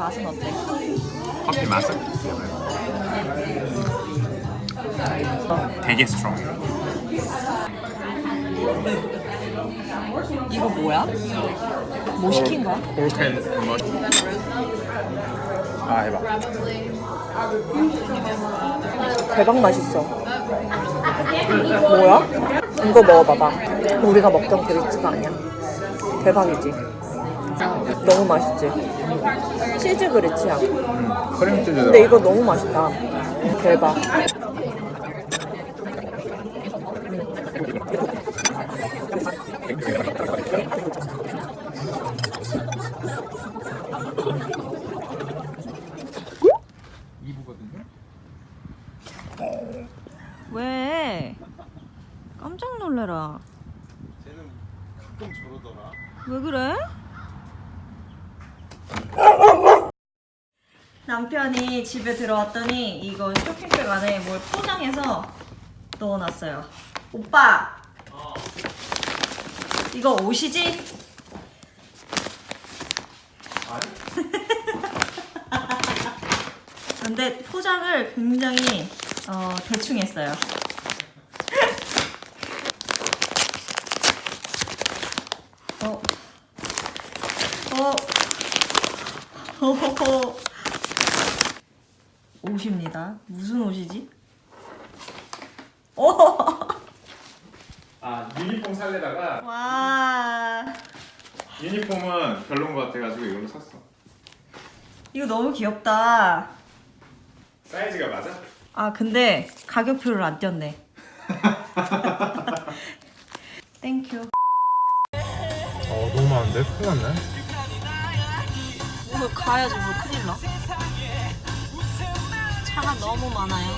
맛은 어때? 커피 맛은 되게 스트롱. 이거 뭐야? 뭐 시킨 거야? 뭐? 아 해봐. 대박 맛있어. 뭐야? 이거 먹어봐봐. 우리가 먹던 그리치가 아니야. 대박이지. 너무 맛있지. 치즈 그리치야. 크림 치즈. 근데 이거 너무 맛있다. 대박. 왜? 깜짝 놀래라. 쟤는 가끔 저러더라. 왜 그래? 남편이 집에 들어왔더니 이거 쇼핑백 안에 뭘 포장해서 넣어놨어요. 오빠! 이거 옷이지? 근데 포장을 굉장히 어, 대충 했어요. 어. 어. 호호호. 옷입니다. 무슨 옷이지? 오! 아 유니폼 살려다가 와. 유니폼은 별론 것 같아가지고 이걸로 샀어. 이거 너무 귀엽다. 사이즈가 맞아? 아, 근데 가격표를 안 띄었네. 땡큐. 어 너무 많은데? 큰일 났네. 오늘 가야지 뭐 큰일 나. 차가 너무 많아요.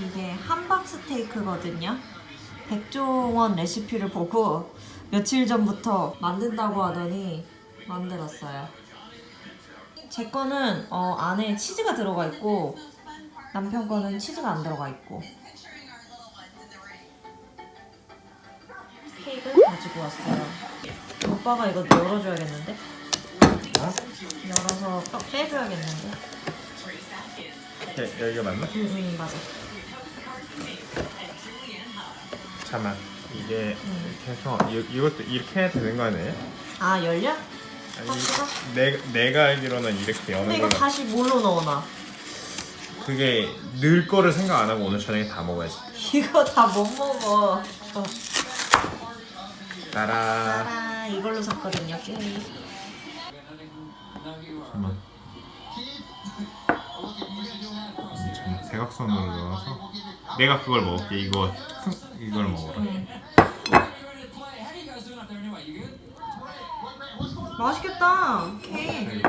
이게 함박 스테이크거든요. 백종원 레시피를 보고 며칠 전부터 만든다고 하더니 만들었어요. 제 거는 어, 안에 치즈가 들어가 있고 남편 거는 치즈가 안 들어가 있고 케이크를 가지고 왔어요. 오빠가 이거 열어줘야겠는데? 열어서 떡 빼줘야겠는데? 여, 여기가 맞나? 응, 응, 맞아. 잠만 이게 이렇게 해서 이, 이것도 이렇게 해야 되는 거 아니에요? 아, 열려? 아니? 내, 내가 알기로는 이렇게 근데 여는 이거 거는 다시 뭘로 넣어놔? 그게 늘 거를 생각 안 하고 오늘 저녁에 다 먹어야지 이거 다 못 먹어. 어. 따라 아, 이걸로 샀거든요, 케이크. 잠만 잠만 대각선으로 넣어서 내가 그걸 먹을게 이거 큰- 이걸 먹어라 응. 맛있겠다. 케이크.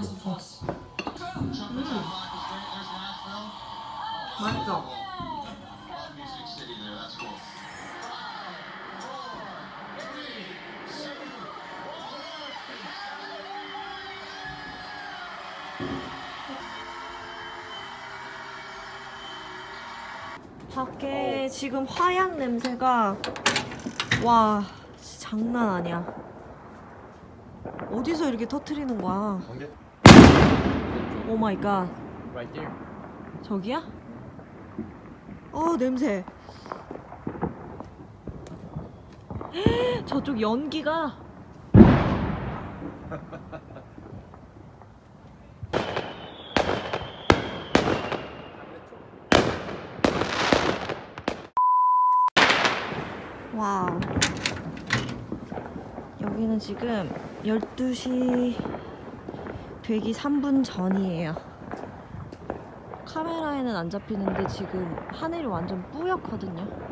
놓고 맛있어. 밖에 지금 화약 냄새가 와 장난 아니야. 어디서 이렇게 터트리는 거야? 오 마이 갓. Right there 저기야? 어 냄새. 저쪽 연기가. 와우. 여기는 지금 12시 되기 3분 전이에요. 카메라에는 안 잡히는데 지금 하늘이 완전 뿌옇거든요.